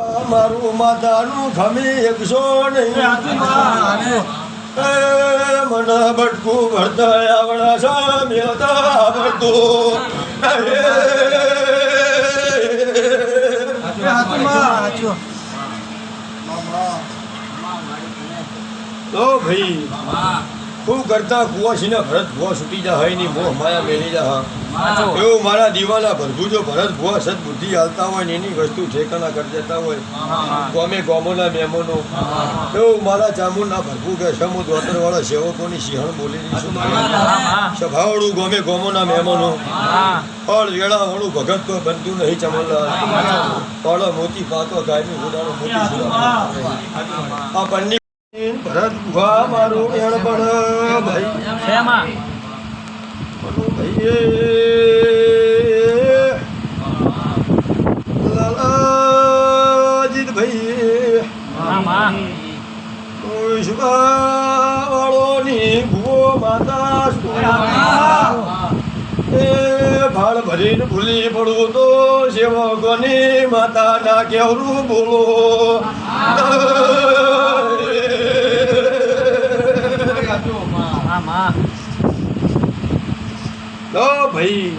મારું માતાનું ખમી એકસો એ મને ભટકું ભરતા આવડા સામ્યતા ભરતું તો ભાઈ ખૂબ કરતા કુવાસીને ભરત ભુવા છૂટી જા હોયની મોહ માયા મેલી જા એવું મારા દીવાના ભરભુજો ભરત ભુવા સદબુદ્ધિ હાલતા હોય ને એની વસ્તુ ઠેકાના કરી દેતા હોય. ગોમે ગોમોના મહેમાનો એવું મારા ચામુના ભરભુ કે સમુ વાળા સેવકોની સિંહણ બોલી સભાવાળું ગોમે ગોમોના મહેમાનો ફળ વેળા વાળું ભગત તો બનતું નહીં ચમલા ફળ મોતી પાતો ગાયનું ઉડાડો મોતી આ બંને ભરત ગુહા મારું એણ પણ ભાઈ. બોલો ભાઈ લાલાજીત ભાઈ વાળોની ભૂવો માતા એ ભાળ ભરીને ભૂલી પડું તો સેવકોની માતા ના કેવરું બોલો. તો ભાઈ